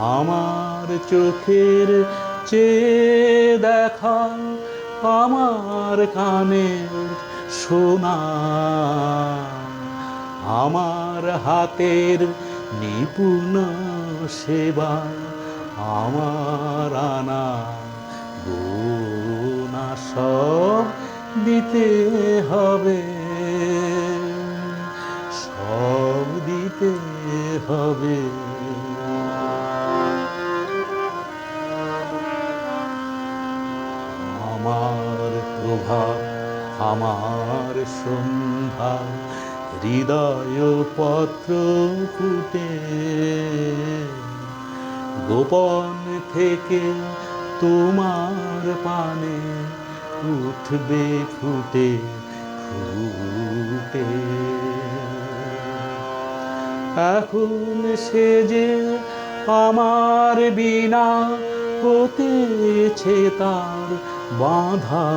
আমার চোখের চেয়ে দেখা আমার কানের শোনা আমার হাতের নিপুণ সেবা, আমার আনা গোনা সব দিতে হবে। সব দিতে হবে। আমার সন্ধ্যা, হৃদয় পত্র ফুটে। গোপন থেকে তোমার পানে উঠবে, ফুটে ফুটে। এখন সে যে আমার বিনা হতেছে তার বাঁধা।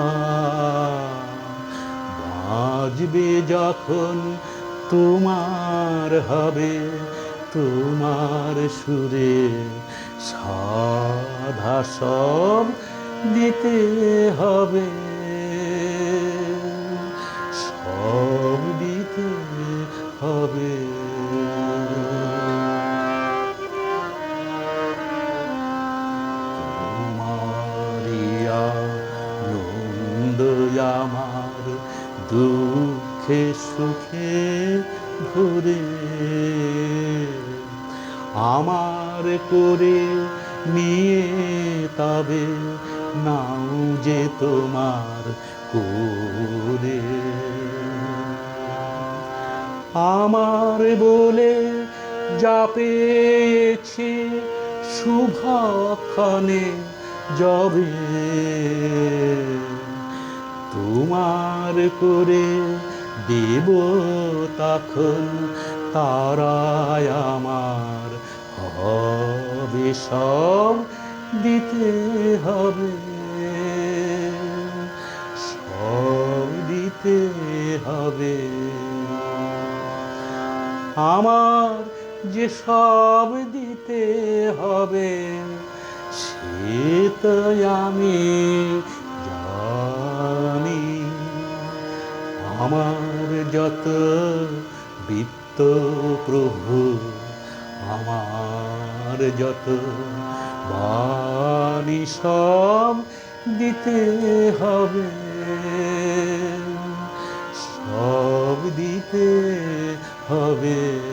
বাজবে যখন তোমার হবে, তোমার সুরে সাধা সব দিতে হবে। আমার দুঃখে, সুখে ভরে। আমার করে নিয়ে তবে নাও যে তোমার করে আমার বলে যা পেয়েছি শুভক্ষণে যবে। করে দেব তখন তারায় আমার হবে সব দিতে হবে। সব দিতে হবে। আমার যে সব দিতে হবে, সে তো আমি আমার যত বিত্ত প্রভু আমার যত বাণী সব দিতে হবে। সব দিতে হবে।